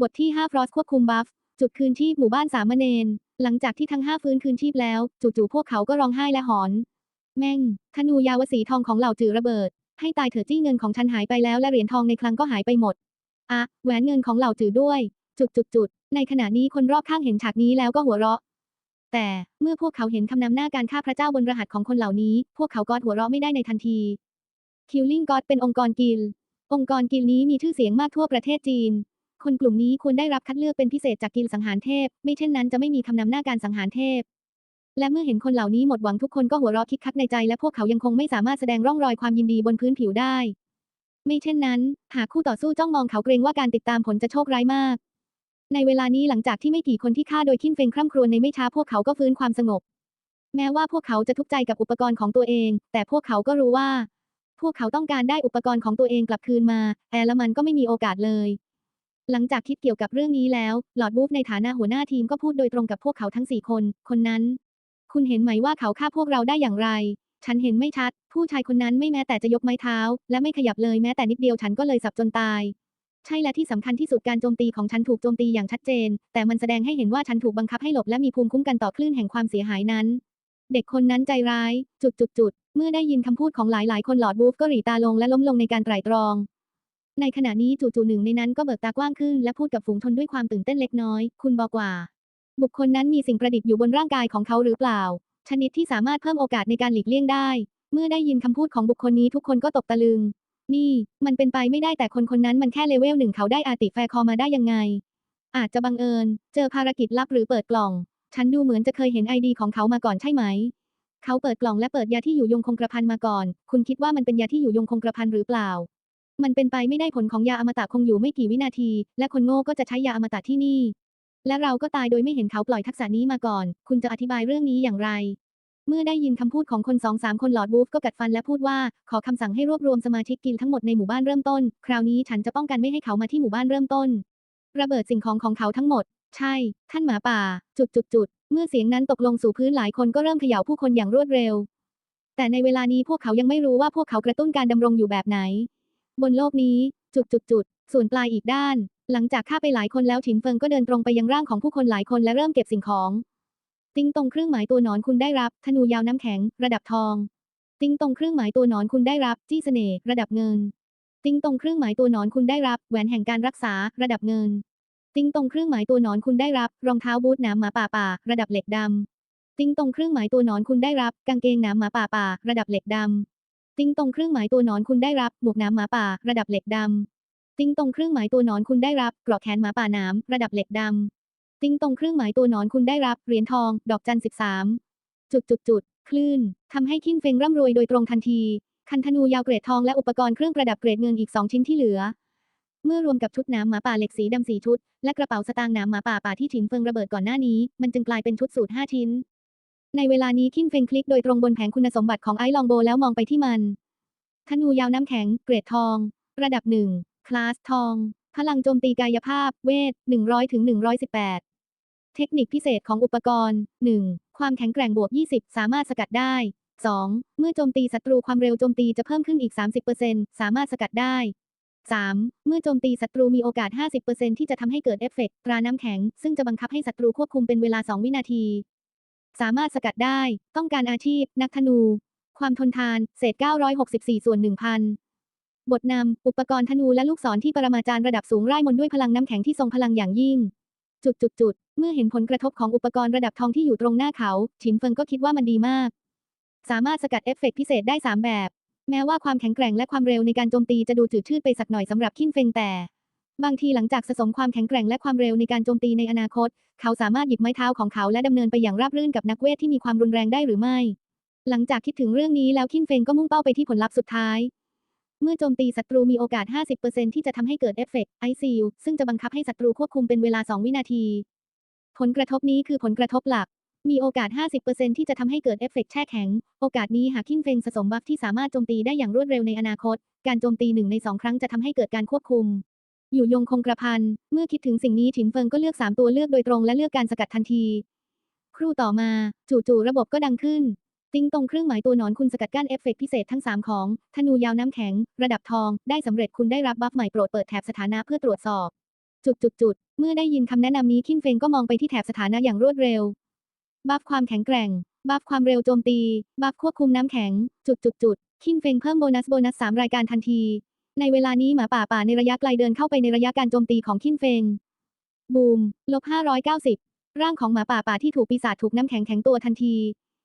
บทที่ 5 ฟรอสควบคุมบัฟ จุดคืนชีพหมู่บ้านสามเณรหลังจากที่ทั้งห้าฟื้นคืนชีพแล้ว จู่ๆพวกเขาก็ร้องไห้และหอน แม่ง ธนูยาวสีทองของเหล่าจือระเบิด ให้ตายเถอะจี้เงินของฉันหายไปแล้วและเหรียญทองในคลังก็หายไปหมดอะแหวนเงินของเหล่าจือด้วย จุดๆๆในขณะนี้คนรอบข้างเห็นฉากนี้แล้วก็หัวเราะ แต่เมื่อพวกเขาเห็นคำนำหน้าการฆ่าพระเจ้าบนรหัสของคนเหล่านี้ พวกเขาก็หัวเราะไม่ได้ในทันที Killing God เป็นองค์กรกิลองค์กรกิลนี้มีชื่อเสียงมากทั่วประเทศจีน คนกลุ่มนี้ควรได้รับคัดเลือกเป็นพิเศษจากกิลด์สังหารเทพ ไม่เช่นนั้นจะไม่มีคำนำหน้าการสังหารเทพ และเมื่อเห็นคนเหล่านี้หมดหวังทุกคนก็หัวเราะคิกคักในใจและพวกเขายังคงไม่สามารถแสดงร่องรอยความยินดีบนพื้นผิวได้ ไม่เช่นนั้น หากคู่ต่อสู้จ้องมองเขาเกรงว่าการติดตามผลจะโชคร้ายมาก ในเวลานี้หลังจากที่ไม่กี่คนที่ฆ่าโดยขิ้นเฟงคร่ำครวญในไม่ช้าพวกเขาก็ฟื้นความสงบ แม้ว่าพวกเขาจะทุกข์ใจกับอุปกรณ์ของตัวเอง แต่พวกเขาก็รู้ว่า พวกเขาต้องการได้อุปกรณ์ของตัวเองกลับคืนมาแอร์และมันก็ไม่มีโอกาสเลย หลังจากคิดเกี่ยวกับเรื่องนี้แล้ว หลอดบูฟในฐานะหัวหน้าทีมก็พูดโดยตรงกับพวกเขาทั้งสี่คน คนนั้น คุณเห็นไหมว่าเขาฆ่าพวกเราได้อย่างไร ฉันเห็นไม่ชัด ผู้ชายคนนั้นไม่แม้แต่จะยกไม้เท้า และไม่ขยับเลยแม้แต่นิดเดียวฉันก็เลยสับจนตาย ใช่และที่สำคัญที่สุดการโจมตีของฉันถูกโจมตีอย่างชัดเจน แต่มันแสดงให้เห็นว่าฉันถูกบังคับให้หลบและมีภูมิคุ้มกันต่อคลื่นแห่งความเสียหายนั้น เด็กคนนั้นใจร้าย จุดจุดจุดเมื่อได้ยินคำพูดของหลายๆ คนหลอดบูฟก็หรีตาลงและล้มลงในการไตร่ตรอง ในขณะนี้จู่ๆหนึ่งในนั้นก็เบิกตากว้างขึ้น และพูดกับฝูงชนด้วยความตื่นเต้นเล็กน้อย คุณบอกว่า บุคคลนั้นมีสิ่งประดิษฐ์อยู่บนร่างกายของเขาหรือเปล่า ชนิดที่สามารถเพิ่มโอกาสในการหลีกเลี่ยงได้ เมื่อได้ยินคำพูดของบุคคลนี้ทุกคนก็ตกตะลึง นี่ มันเป็นไปไม่ได้แต่คนคนนั้นมันแค่เลเวลหนึ่งเขาได้อาติแฟร์คอมาได้ยังไง อาจจะบังเอิญ เจอภารกิจลับหรือเปิดกล่อง ฉันดูเหมือนจะเคยเห็นไอดีของเขามาก่อนใช่ไหมเขาเปิดกล่องและเปิดยาที่อยู่ยงคงกระพันมาก่อน คุณคิดว่ามันเป็นยาที่อยู่ยงคงกระพันหรือเปล่า มันเป็นไปไม่ได้ผลของยาอมตะคงอยู่ไม่กี่วินาที และคนโง่ก็จะใช้ยาอมตะที่นี่ และเราก็ตายโดยไม่เห็นเขาปล่อยทักษะนี้มาก่อน คุณจะอธิบายเรื่องนี้อย่างไร เมื่อได้ยินคำพูดของคนสองสามคนหลอดวูฟก็กัดฟันและพูดว่า ขอคำสั่งให้รวบรวมสมาชิกกิลด์ทั้งหมดในหมู่บ้านเริ่มต้น คราวนี้ฉันจะป้องกันไม่ให้เขามาที่หมู่บ้านเริ่มต้น ระเบิดสิ่งของของเขาทั้งหมด ใช่ ท่านหมาป่า จุดจุดจุดเมื่อเสียงนั้นตกลงสู่พื้นหลายคนก็เริ่มเขย่าผู้คนอย่างรวดเร็ว แต่ในเวลานี้พวกเขายังไม่รู้ว่าพวกเขากระตุ้นการดำรงอยู่แบบไหน บนโลกนี้ จุดจุดจุดๆส่วนปลายอีกด้าน หลังจากฆ่าไปหลายคนแล้วฉินเฟิงก็เดินตรงไปยังร่างของผู้คนหลายคนและเริ่มเก็บสิ่งของ ติ้งตรงเครื่องหมายตัวหนอนคุณได้รับ ธนูยาวน้ำแข็ง ระดับทอง ติ้งตรงเครื่องหมายตัวหนอนคุณได้รับ จี้เสน่ห์ระดับเงิน ติ้งตรงเครื่องหมายตัวหนอนคุณได้รับ แหวนแห่งการรักษา ระดับเงิน ติ้งตรงเครื่องหมายตัวหนอนคุณได้รับ รองเท้าบูทหนามหมาป่าป่า ระดับเหล็กดำติ้งตรงเครื่องหมายตัวหนอนคุณได้รับ กางเกงหนามหมาป่าป่า ระดับเหล็กดำ ติ้งตรงเครื่องหมายตัวหนอนคุณได้รับ หมวกหนามหมาป่า ระดับเหล็กดำ ติ้งตรงเครื่องหมายตัวหนอนคุณได้รับกราะแขนหมาป่าหนามระดับเหล็กดำ ติ้งตรงเครื่องหมายตัวหนอนคุณได้รับเหรียญทอง ดอกจันสิบสามจุดจุดจุดคลื่นทำให้คินเฟงร่ำรวยโดยตรงทันที คันธนูยาวเกรดทองและอุปกรณ์เครื่องประดับเกรดเงินอีกสองชิ้นที่เหลือ เมื่อรวมกับชุดหน้ำหมาป่าเหล็กสีดำสี่ชุด และกระเป๋าสตางค์หน้ำหมาป่าป่าที่ฉินเฟิงระเบิดก่อนหน้านี้ มันจึงกลายเป็นชุดสูตรห้าชิ้น ในเวลานี้คินเฟงคลิกโดยตรงบนแผงคุณสมบัติของไอซ์ลองโบแล้วมองไปที่มัน ธนูยาวน้ำแข็ง เกรดทอง ระดับหนึ่ง คลาสทอง พลังโจมตีกายภาพ เวท 100ถึง118 เทคนิคพิเศษของอุปกรณ์ 1. ความแข็งแกร่งบวก 20 สามารถสกัดได้ 2. เมื่อโจมตีศัตรูความเร็วโจมตีจะเพิ่มขึ้นอีก 30%สามารถสกัดได้ 3. เมื่อโจมตีศัตรูมีโอกาส 50%ที่จะทำให้เกิดเอฟเฟกต์ตราน้ำแข็ง ซึ่งจะบังคับให้ศัตรูควบคุมเป็นเวลา 2 วินาที สามารถสกัดได้ ต้องการอาชีพ นักธนู ความทนทาน เศษ 964 ส่วน 1,000 บทนำ อุปกรณ์ธนูและลูกศรที่ปรมาจารย์ระดับสูงร่ายมนด้วยพลังน้ำแข็งที่ทรงพลังอย่างยิ่ง จุดจุดจุดๆเมื่อเห็นผลกระทบของอุปกรณ์ระดับทองที่อยู่ตรงหน้าเขา ฉินเฟิงก็คิดว่ามันดีมาก สามารถสกัดเอฟเฟกต์พิเศษได้ 3 แบบ แม้ว่าความแข็งแกร่งและความเร็วในการโจมตีจะดูจืดชืดไปสักหน่อยสำหรับคินเฟิงแต่ บางทีหลังจากสะสมความแข็งแกร่งและความเร็วในการโจมตีในอนาคต เขาสามารถหยิบไม้เท้าของเขาและดำเนินไปอย่างราบรื่นกับนักเวทที่มีความรุนแรงได้หรือไม่ หลังจากคิดถึงเรื่องนี้แล้วคินเฟงก็มุ่งเป้าไปที่ผลลัพธ์สุดท้าย เมื่อโจมตีศัตรูมีโอกาส 50%ที่จะทำให้เกิดเอฟเฟกต์ไอซิลซึ่งจะบังคับให้ศัตรูควบคุมเป็นเวลา 2 วินาที ผลกระทบนี้คือผลกระทบหลักมีโอกาส 50%ที่จะทำให้เกิดเอฟเฟกต์แช่แข็ง โอกาสนี้หากคินเฟงสะสมบัฟที่สามารถโจมตีได้อย่างรวดเร็วในอนาคต การโจมตีหนึ่งในสองครั้งจะทำให้เกิดการควบคุม อยู่ยงคงกระพัน เมื่อคิดถึงสิ่งนี้ฉินเฟิงก็เลือก 3 ตัวเลือกโดยตรงและเลือกการสกัดทันที ครู่ต่อมา จู่ๆระบบก็ดังขึ้น ติ้งตรงเครื่องหมายตัวหนอนคุณสกัดกั้นเอฟเฟกต์พิเศษทั้ง 3 ของ ธนูยาวน้ำแข็ง ระดับทอง ได้สำเร็จคุณได้รับบัฟใหม่โปรดเปิดแถบสถานะเพื่อตรวจสอบจุดจุดจุดๆๆเมื่อได้ยินคำแนะนำนี้คินเฟงก็มองไปที่แถบสถานะอย่างรวดเร็ว บัฟความแข็งแกร่ง บัฟความเร็วโจมตี บัฟควบคุมน้ำแข็ง จุดจุดจุดๆๆคินเฟงเพิ่มโบนัสโบนัส3รายการทันที ในเวลานี้หมาป่าป่าในระยะไกลเดินเข้าไปในระยะการโจมตีของคินเฟง บูม ลบ 590 ร่างของหมาป่าป่าที่ถูกปีศาจถูกน้ำแข็งแข็งตัวทันที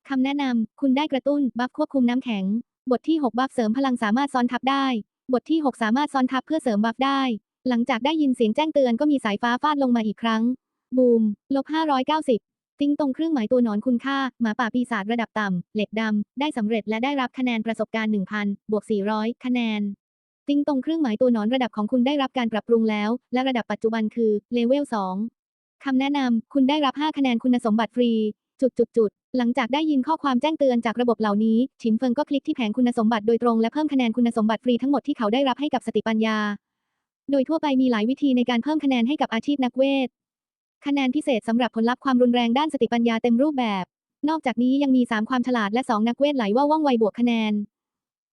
คำแนะนำ คุณได้กระตุ้น บัฟควบคุมน้ำแข็ง บทที่ 6 บัฟเสริมพลังสามารถซ้อนทับได้ บทที่ 6 สามารถซ้อนทับเพื่อเสริมบัฟได้ หลังจากได้ยินเสียงแจ้งเตือนก็มีสายฟ้าฟาดลงมาอีกครั้ง บูม ลบ 590 ติ้งตรงเครื่องหมายตัวหนอนคุณค่า หมาป่าปีศาจระดับต่ำ เหล็กดำ ได้สำเร็จและได้รับคะแนนประสบการณ์ 1,000 บวก 400 คะแนน ติ้งตรงเครื่องหมายตัวหนอนระดับของคุณได้รับการปรับปรุงแล้ว และระดับปัจจุบันคือเลเวล2คำแนะนำคุณได้รับ 5 คะแนนคุณสมบัติฟรี จุดจุดจุดหลังจากได้ยินข้อความแจ้งเตือนจากระบบเหล่านี้ ฉินเฟิงก็คลิกที่แผงคุณสมบัติโดยตรงและเพิ่มคะแนนคุณสมบัติฟรีทั้งหมดที่เขาได้รับให้กับสติปัญญา โดยทั่วไปมีหลายวิธีในการเพิ่มคะแนนให้กับอาชีพนักเวท คะแนนพิเศษสำหรับผลลัพธ์ความรุนแรงด้านสติปัญญาเต็มรูปแบบ นอกจากนี้ยังมี 3 ความฉลาดและ 2 นักเวทไหลว่าว่องไวบวกคะแนน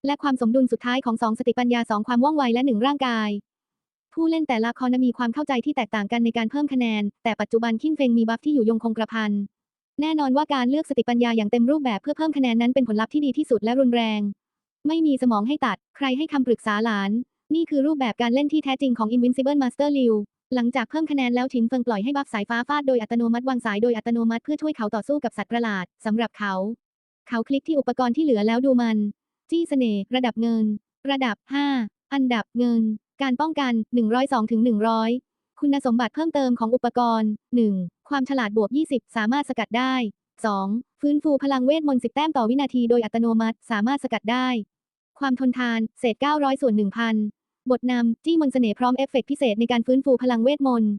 และความสมดุลสุดท้ายของ2สติปัญญา2ความว่องไวและ1ร่างกายผู้เล่นแต่ละคอนมีความเข้าใจที่แตกต่างกันในการเพิ่มคะแนน แต่ปัจจุบันคินเฟงมีบัฟที่อยู่ยงคงกระพัน แน่นอนว่าการเลือกสติปัญญาอย่างเต็มรูปแบบเพื่อเพิ่มคะแนนนั้นเป็นผลลัพธ์ที่ดีที่สุดและรุนแรง ไม่มีสมองให้ตัด ใครให้คำปรึกษาหลาน นี่คือรูปแบบการเล่นที่แท้จริงของ Invincible Master Liu หลังจากเพิ่มคะแนนแล้วฉินเฟิงปล่อยให้บัฟสายฟ้าฟาดโดยอัตโนมัติวางสายโดยอัตโนมัติเพื่อช่วยเขาต่อสู้กับสัตว์ประหลาดสำหรับเขา เขาคลิกที่อุปกรณ์ที่เหลือแล้วดูมัน จี้เสน่ห์ระดับเงิน ระดับ 5 อันดับเงิน การป้องกัน 102ถึง100 คุณสมบัติเพิ่มเติมของอุปกรณ์ 1. ความฉลาดบวก 20 สามารถสกัดได้ 2. ฟื้นฟูพลังเวทมนต์10 แต้มต่อวินาทีโดยอัตโนมัติสามารถสกัดได้ ความทนทาน เศษ 900 ส่วน 1,000 บทนำจี้มนต์เสน่ห์พร้อมเอฟเฟกต์พิเศษในการฟื้นฟูพลังเวทมนต์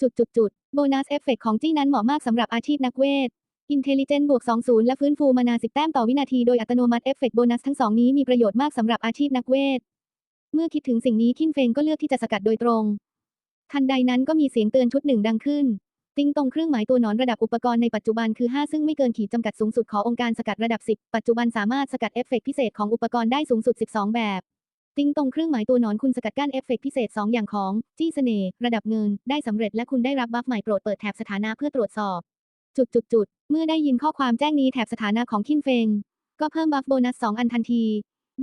จุดจุดจุดโบนัสเอฟเฟกต์ของจี้นั้นเหมาะมากสำหรับอาชีพนักเวท Intelligence บวก 20 และฟื้นฟูมานา 10 แต้มต่อวินาทีโดยอัตโนมัติเอฟเฟกต์โบนัสทั้งสองนี้มีประโยชน์มากสำหรับอาชีพนักเวท เมื่อคิดถึงสิ่งนี้คินเฟงก็เลือกที่จะสกัดโดยตรง ทันใดนั้นก็มีเสียงเตือนชุดหนึ่งดังขึ้น ติ้งตรงเครื่องหมายตัวหนอนระดับอุปกรณ์ในปัจจุบันคือ 5 ซึ่งไม่เกินขีดจำกัดสูงสุดขององค์การสกัดระดับ 10 ปัจจุบันสามารถสกัดเอฟเฟกต์พิเศษของอุปกรณ์ได้สูงสุด 12 แบบติ้งตรงเครื่องหมายตัวหนอนคุณสกัดกั้นเอฟเฟกต์พิเศษ 2 อย่างของจี้เสน่ห์ระดับเงิน ได้สำเร็จและคุณได้รับบัฟใหม่โปรดเปิดแถบสถานะเพื่อตรวจสอบ จุดจุดจุดๆเมื่อได้ยินข้อความแจ้งนี้แถบสถานะของคินเฟง ก็เพิ่มบัฟโบนัส 2 อันทันที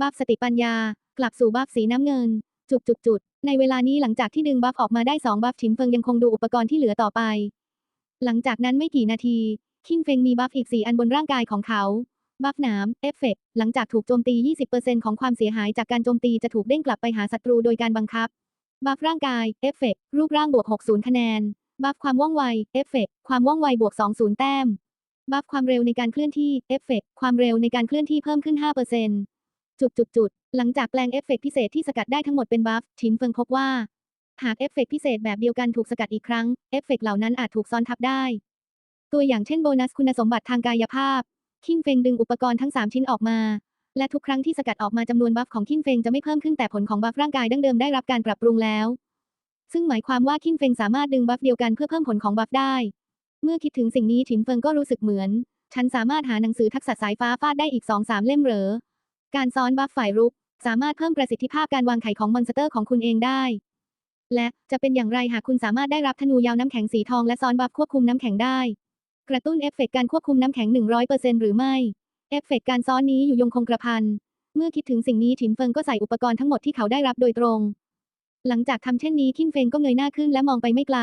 บัฟสติปัญญา กลับสู่บัฟสีน้ำเงิน จุดจุดจุดๆในเวลานี้หลังจากที่ดึงบัฟออกมาได้ 2 บัฟฉินเฟิงยังคงดูอุปกรณ์ที่เหลือต่อไป หลังจากนั้นไม่กี่นาทีคินเฟงมีบัฟอีก 4 อันบนร่างกายของเขาบัฟหนามเอฟเฟกต์หลังจากถูกโจมตี 20%ของความเสียหายจากการโจมตีจะถูกเด้งกลับไปหาศัตรูโดยการบังคับ บัฟร่างกายเอฟเฟกต์รูปร่างบวก 60 คะแนน บัฟความว่องไว เอฟเฟกต์ความว่องไวบวก 20 แต้ม บัฟความเร็วในการเคลื่อนที่ เอฟเฟกต์ความเร็วในการเคลื่อนที่เพิ่มขึ้น 5%จุดจุดจุดหลังจากแปลงเอฟเฟกต์พิเศษที่สกัดได้ทั้งหมดเป็นบัฟฉินเฟิงพบว่า หากเอฟเฟกต์พิเศษแบบเดียวกันถูกสกัดอีกครั้ง เอฟเฟกต์เหล่านั้นอาจถูกซ้อนทับได้ ตัวอย่างเช่นโบนัสคุณสมบัติทางกายภาพ คินเฟงดึงอุปกรณ์ทั้ง 3 ชิ้นออกมา และทุกครั้งที่สกัดออกมาจำนวนบัฟของคินเฟงจะไม่เพิ่มขึ้นแต่ผลของบัฟร่างกายดั้งเดิมได้รับการปรับปรุงแล้ว ซึ่งหมายความว่าคินเฟงสามารถดึงบัฟเดียวกันเพื่อเพิ่มผลของบัฟได้ เมื่อคิดถึงสิ่งนี้ฉินเฟิงก็รู้สึกเหมือน ฉันสามารถหาหนังสือทักษะสายฟ้าฟาดได้อีก2-3เล่มเหรอ การซ้อนบัฟฝ่ายรุก สามารถเพิ่มประสิทธิภาพการวางไข่ของมอนสเตอร์ของคุณเองได้ และจะเป็นอย่างไรหากคุณสามารถได้รับธนูยาวน้ำแข็งสีทองและซ้อนบัฟควบคุมน้ำแข็งได้ กระตุ้นเอฟเฟกต์การควบคุมน้ำแข็ง100%หรือไม่เอฟเฟกต์การซ้อนนี้อยู่ยงคงกระพันเมื่อคิดถึงสิ่งนี้ฉินเฟิงก็ใส่อุปกรณ์ทั้งหมดที่เขาได้รับโดยตรง หลังจากทำเช่นนี้คินเฟงก็เงยหน้าขึ้นและมองไปไม่ไกล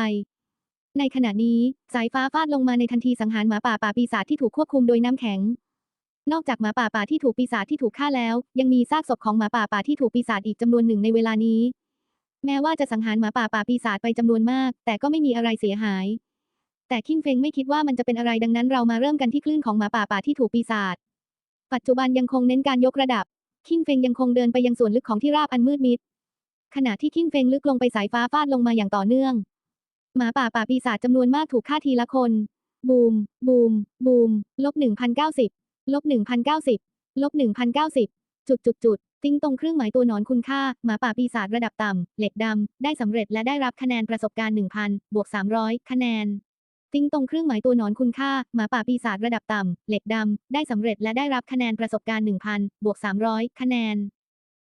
ในขณะนี้สายฟ้าฟาดลงมาในทันทีสังหารหมาป่าป่าปีศาจที่ถูกควบคุมโดยน้ำแข็ง นอกจากหมาป่าป่าที่ถูกปีศาจที่ถูกฆ่าแล้ว ยังมีซากศพของหมาป่าป่าที่ถูกปีศาจอีกจำนวนหนึ่งในเวลานี้ แม้ว่าจะสังหารหมาป่าป่าปีศาจไปจำนวนมาก แต่ก็ไม่มีอะไรเสียหาย แต่คินเฟงไม่คิดว่ามันจะเป็นอะไรดังนั้นเรามาเริ่มกันที่คลื่นของหมาป่าป่าที่ถูกปีศาจปัจจุบันยังคงเน้นการยกระดับคินเฟงยังคงเดินไปยังส่วนลึกของที่ราบอันมืดมิด ขณะที่คินเฟงลึกลงไปสายฟ้าฟาดลงมาอย่างต่อเนื่อง หมาป่าป่าปีศาจจำนวนมากถูกฆ่าทีละคน บูม บูม บูม ลบหนึ่งพันเก้าสิบ ลบหนึ่งพันเก้าสิบ ลบหนึ่งพันเก้าสิบ จุดจุดจุดติ้งตรงเครื่องหมายตัวหนอนคุณค่า หมาป่าปีศาจระดับต่ำ เหล็กดำ ได้สำเร็จและได้รับคะแนนประสบการณ์ 1,000 บวก 300 คะแนน ติ้งตรงเครื่องหมายตัวหนอนคุณค่า หมาป่าปีศาจระดับต่ำ เหล็กดำ ได้สำเร็จและได้รับคะแนนประสบการณ์ 1,000 บวก 300 คะแนน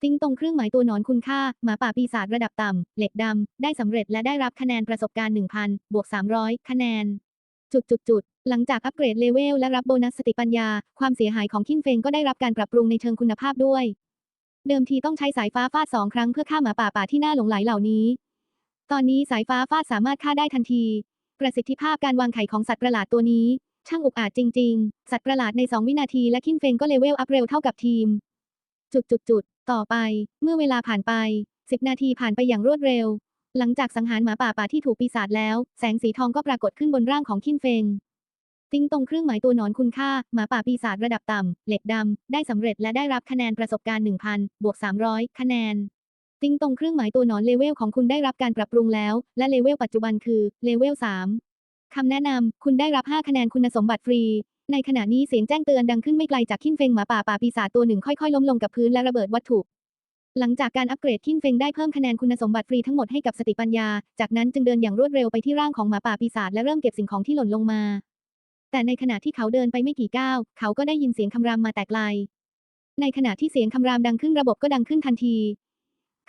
ติ้งตรงเครื่องหมายตัวหนอนคุณค่า หมาป่าปีศาจระดับต่ำ เหล็กดำ ได้สำเร็จและได้รับคะแนนประสบการณ์ 1,000 บวก 300 คะแนน จุดจุดจุดหลังจากอัปเกรดเลเวลและรับโบนัสสติปัญญา ความเสียหายของคินเฟงก็ได้รับการปรับปรุงในเชิงคุณภาพด้วย เดิมทีต้องใช้สายฟ้าฟาดสองครั้งเพื่อฆ่าหมาป่าป่าที่น่าหลงไหลเหล่านี้ ตอนนี้สายฟ้าฟาดสามารถฆ่าได้ทันที ประสิทธิภาพการวางไข่ของสัตว์ประหลาดตัวนี้ ช่างอุกอาจจริง ๆ สัตว์ประหลาดใน 2 วินาทีและคินเฟงก็เลเวลอัพเร็วเท่ากับทีม จุดจุดจุด ต่อไป เมื่อเวลาผ่านไป 10 นาทีผ่านไปอย่างรวดเร็ว หลังจากสังหารหมาป่าป่าที่ถูกปีศาจแล้ว แสงสีทองก็ปรากฏขึ้นบนร่างของคินเฟง ติ้งตรงเครื่องหมายตัวหนอนคุณค่า หมาป่าปีศาจระดับต่ำ เหล็กดำ ได้สำเร็จและได้รับคะแนนประสบการณ์ 1,000 บวก 300 คะแนน ติ้งตรงเครื่องหมายตัวหนอนเลเวลของคุณได้รับการปรับปรุงแล้ว และเลเวลปัจจุบันคือเลเวล3คำแนะนำ คุณได้รับ 5 คะแนนคุณสมบัติฟรี ในขณะนี้เสียงแจ้งเตือนดังขึ้นไม่ไกลจากคินเฟงหมาป่าป่าปีศาจตัวหนึ่งค่อยๆล้มลงกับพื้นและระเบิดวัตถุ หลังจากการอัปเกรดคินเฟงได้เพิ่มคะแนนคุณสมบัติฟรีทั้งหมดให้กับสติปัญญา จากนั้นจึงเดินอย่างรวดเร็วไปที่ร่างของหมาป่าปีศาจและเริ่มเก็บสิ่งของที่หล่นลงมา แต่ในขณะที่เขาเดินไปไม่กี่ก้าว เขาก็ได้ยินเสียงคำรามมาแต่ไกล ในขณะที่เสียงคำรามดังขึ้นระบบก็ดังขึ้นทันที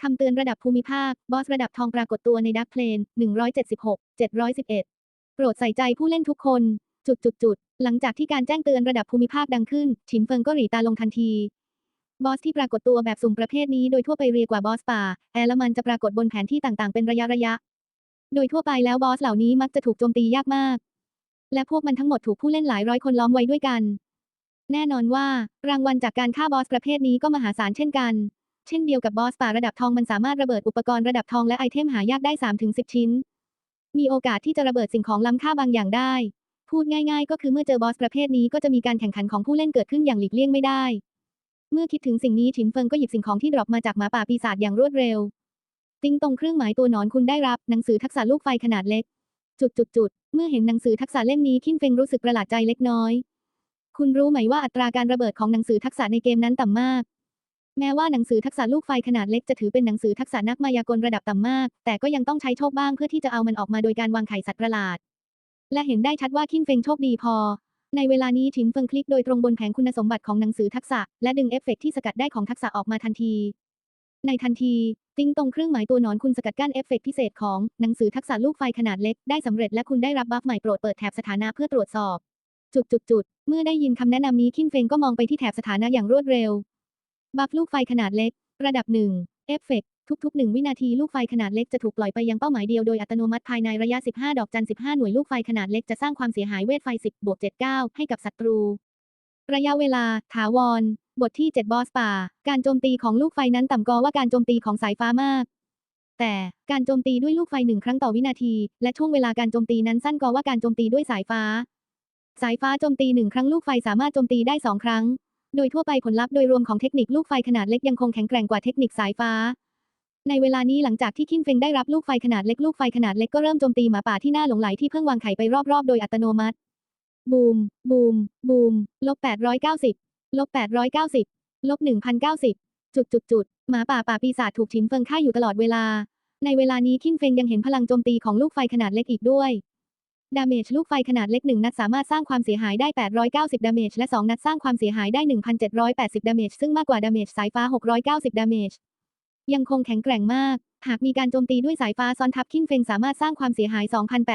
คำเตือนระดับภูมิภาค บอสระดับทองปรากฏตัวในดักเพลน176 711 โปรดใส่ใจผู้เล่นทุกคน จุดจุดจุดหลังจากที่การแจ้งเตือนระดับภูมิภาคดังขึ้น ฉินเฟิงก็หรีตาลงทันที บอสที่ปรากฏตัวแบบสุ่มประเภทนี้โดยทั่วไปเรียกว่าบอสป่า แอร์ลมันจะปรากฏบนแผนที่ต่างๆเป็นระยะระยะ โดยทั่วไปแล้วบอสเหล่านี้มักจะถูกโจมตียากมาก และพวกมันทั้งหมดถูกผู้เล่นหลายร้อยคนล้อมไว้ด้วยกัน แน่นอนว่า รางวัลจากการฆ่าบอสประเภทนี้ก็มหาศาลเช่นกัน เช่นเดียวกับบอสป่าระดับทองมันสามารถระเบิดอุปกรณ์ระดับทองและไอเทมหายากได้3-10 ชิ้น มีโอกาสที่จะระเบิดสิ่งของล้ำค่าบางอย่างได้ พูดง่ายๆ ก็คือเมื่อเจอบอสประเภทนี้ก็จะมีการแข่งขันของผู้เล่นเกิดขึ้นอย่างหลีกเลี่ยงไม่ได้ เมื่อคิดถึงสิ่งนี้ฉินเฟิงก็หยิบสิ่งของที่ดรอปมาจากหมาป่าปีศาจอย่างรวดเร็ว ติ้งตรงเครื่องหมายตัวหนอนคุณได้รับหนังสือทักษะลูกไฟขนาดเล็ก จุดจุดจุดเมื่อเห็นหนังสือทักษะเล่มนี้คินเฟิงรู้สึกประหลาดใจเล็กน้อย คุณรู้ไหมว่าอัตราการระเบิดของหนังสือทักษะในเกมนั้นต่ำมากแม้ว่าหนังสือทักษะลูกไฟขนาดเล็กจะถือเป็นหนังสือทักษะนักมายากลระดับต่ำมาก แต่ก็ยังต้องใช้โชคบ้างเพื่อที่จะเอามันออกมาโดยการวางไข่สัตว์ประหลาด และเห็นได้ชัดว่าคินเฟงโชคดีพอ ในเวลานี้ฉินเฟิงคลิกโดยตรงบนแผงคุณสมบัติของหนังสือทักษะ และดึงเอฟเฟกต์ที่สกัดได้ของทักษะออกมาทันที ในทันที ติ้งตรงเครื่องหมายตัวหนอนคุณสกัดกั้นเอฟเฟกต์พิเศษของหนังสือทักษะลูกไฟขนาดเล็กได้สำเร็จและคุณได้รับบัฟใหม่โปรดเปิดแถบสถานะเพื่อตรวจสอบ จุดจุดจุดเมื่อได้ยินคำแนะนำนี้คินเฟงก็มองไปที่แถบสถานะอย่างรวดเร็วบัฟลูกไฟขนาดเล็ก ระดับหนึ่งเอฟเฟกต์ ทุกๆหนึ่งวินาทีลูกไฟขนาดเล็กจะถูกปล่อยไปยังเป้าหมายเดียวโดยอัตโนมัติภายในระยะ 15 ดอกจัน 15 หน่วยลูกไฟขนาดเล็กจะสร้างความเสียหายเวทไฟ 10บวก79 ให้กับศัตรู ระยะเวลา ถาวร บทที่ 7 บอสป่า การโจมตีของลูกไฟนั้นต่ำกว่าการโจมตีของสายฟ้ามาก แต่การโจมตีด้วยลูกไฟหนึ่งครั้งต่อวินาที และช่วงเวลาการโจมตีนั้นสั้นกว่าการโจมตีด้วยสายฟ้า สายฟ้าโจมตีหนึ่งครั้งลูกไฟสามารถโจมตีได้สองครั้ง โดยทั่วไปผลลัพธ์โดยรวมของเทคนิคลูกไฟขนาดเล็กยังคงแข็งแกร่งกว่าเทคนิคสายฟ้า ในเวลานี้หลังจากที่คินเฟงได้รับลูกไฟขนาดเล็กลูกไฟขนาดเล็กก็เริ่มโจมตีหมาป่าที่น่าหลงไหลที่เพิ่งวางไข่ไปรอบๆ โดยอัตโนมัติ บูม บูม บูม ลบ 890 ลบ 890 ลบ 1090 จุดจุดจุดหมาป่าป่าปีศาจถูกฉินเฟิงฆ่าอยู่ตลอดเวลา ในเวลานี้คินเฟงยังเห็นพลังโจมตีของลูกไฟขนาดเล็กอีกด้วยดาเมจลูกไฟขนาดเล็กหนึ่งนัดสามารถสร้างความเสียหายได้ 890 ดาเมจและ 2 นัดสร้างความเสียหายได้ 1,780 ดาเมจซึ่งมากกว่าดาเมจสายฟ้า 690 ดาเมจ ยังคงแข็งแกร่งมาก หากมีการโจมตีด้วยสายฟ้าซ้อนทับคินเฟงสามารถสร้างความเสียหาย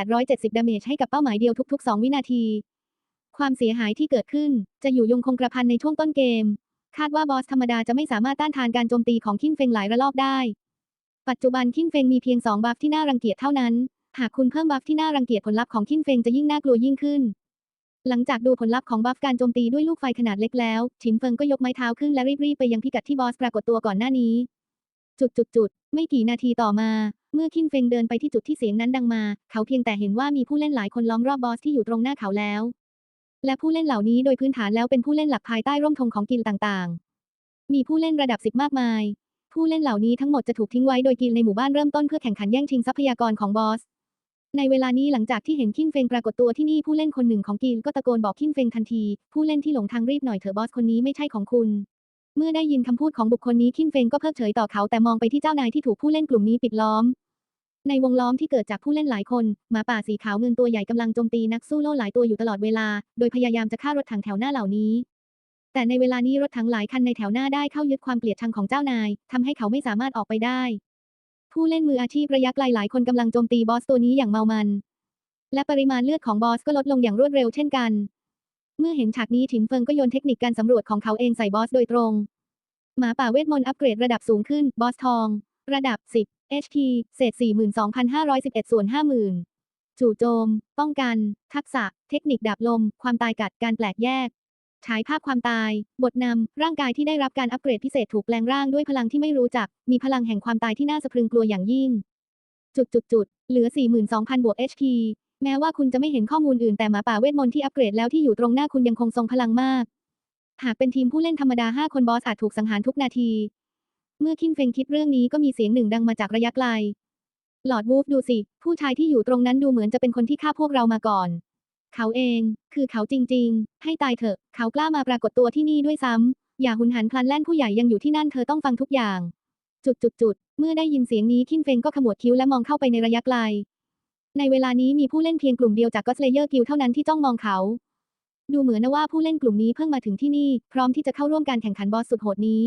2,870 ดาเมจให้กับเป้าหมายเดียวทุก ๆ 2 วินาที ความเสียหายที่เกิดขึ้น จะอยู่ยงคงกระพันในช่วงต้นเกม คาดว่าบอสธรรมดาจะไม่สามารถต้านทานการโจมตีของคินเฟงหลายระลอกได้ ปัจจุบันคินเฟงมีเพียง2บัฟที่น่ารังเกียจเท่านั้น หากคุณเพิ่มบัฟที่น่ารังเกียจผลลัพธ์ของคินเฟงจะยิ่งน่ากลัวยิ่งขึ้นหลังจากดูผลลัพธ์ของบัฟการโจมตีด้วยลูกไฟขนาดเล็กแล้วฉินเฟิงก็ยกไม้เท้าขึ้นและรีบๆไปยังพิกัดที่บอสปรากฏตัวก่อนหน้านี้ จุดจุดจุดไม่กี่นาทีต่อมา เมื่อคินเฟงเดินไปที่จุดที่เสียงนั้นดังมา เขาเพียงแต่เห็นว่ามีผู้เล่นหลายคนล้อมรอบบอสที่อยู่ตรงหน้าเขาแล้ว และผู้เล่นเหล่านี้โดยพื้นฐานแล้วเป็นผู้เล่นหลักภายใต้ร่มธงของกิลต่างๆ มีผู้เล่นระดับสิบมากมาย ผู้เล่นเหล่านี้ทั้งหมดจะถูกทิ้งไว้โดยกิลในหมู่บ้านเริ่มต้นเพื่อแข่งขันแย่งชิงทรัพยากรของบอสในเวลานี้หลังจากที่เห็นคินเฟงปรากฏตัวที่นี่ผู้เล่นคนหนึ่งของกิลก็ตะโกนบอกคินเฟงทันที ผู้เล่นที่หลงทางรีบหน่อยเถอะบอสคนนี้ไม่ใช่ของคุณ เมื่อได้ยินคำพูดของบุคคลนี้คินเฟงก็เพิกเฉยต่อเขาแต่มองไปที่เจ้านายที่ถูกผู้เล่นกลุ่มนี้ปิดล้อม ในวงล้อมที่เกิดจากผู้เล่นหลายคนหมาป่าสีขาวเงินตัวใหญ่กำลังโจมตีนักสู้โล่หลายตัวอยู่ตลอดเวลา โดยพยายามจะฆ่ารถถังแถวหน้าเหล่านี้ แต่ในเวลานี้รถถังหลายคันในแถวหน้าได้เข้ายึดความเกลียดชังของเจ้านายทำให้เขาไม่สามารถออกไปได้ ผู้เล่นมืออาชีพระยะไกลหลายคนกำลังโจมตีบอสตัวนี้อย่างเมามัน และปริมาณเลือดของบอสก็ลดลงอย่างรวดเร็วเช่นกัน เมื่อเห็นฉากนี้ถินเฟิงก็โยนเทคนิคการสำรวจของเขาเองใส่บอสโดยตรง หมาป่าเวทมนต์อัปเกรดระดับสูงขึ้น บอสทอง ระดับ 10 HT เศษ 42,511 ส่วน 50,000 จู่โจม ป้องกัน ทักษะ เทคนิคดาบลม ความตายกัดการแปลกแยกฉายภาพความตาย บทนำ ร่างกายที่ได้รับการอัปเกรดพิเศษถูกแปลงร่างด้วยพลังที่ไม่รู้จัก มีพลังแห่งความตายที่น่าสะพรึงกลัวอย่างยิ่ง จุดจุดจุดเหลือ 42,000 บวก HP แม้ว่าคุณจะไม่เห็นข้อมูลอื่นแต่หมาป่าเวทมนต์ที่อัปเกรดแล้วที่อยู่ตรงหน้าคุณยังคงทรงพลังมาก หากเป็นทีมผู้เล่นธรรมดา 5 คนบอสอาจถูกสังหารทุกนาที เมื่อคินเฟงคิดเรื่องนี้ก็มีเสียงหนึ่งดังมาจากระยะไกล หลอดวูฟดูสิ ผู้ชายที่อยู่ตรงนั้นดูเหมือนจะเป็นคนที่ฆ่าพวกเรามาก่อน เขาเอง คือเขาจริง ๆ ให้ตายเถอะ เขากล้ามาปรากฏตัวที่นี่ด้วยซ้ำ อย่าหุนหันพลันแล่นผู้ใหญ่ยังอยู่ที่นั่นเธอต้องฟังทุกอย่าง จุดจุดจุดเมื่อได้ยินเสียงนี้คินเฟงก็ขมวดคิ้วและมองเข้าไปในระยะไกล ในเวลานี้มีผู้เล่นเพียงกลุ่มเดียวจากก็สเลเยอร์กิลเท่านั้นที่จ้องมองเขา ดูเหมือนนะว่าผู้เล่นกลุ่มนี้เพิ่งมาถึงที่นี่ พร้อมที่จะเข้าร่วมการแข่งขันบอสสุดโหดนี้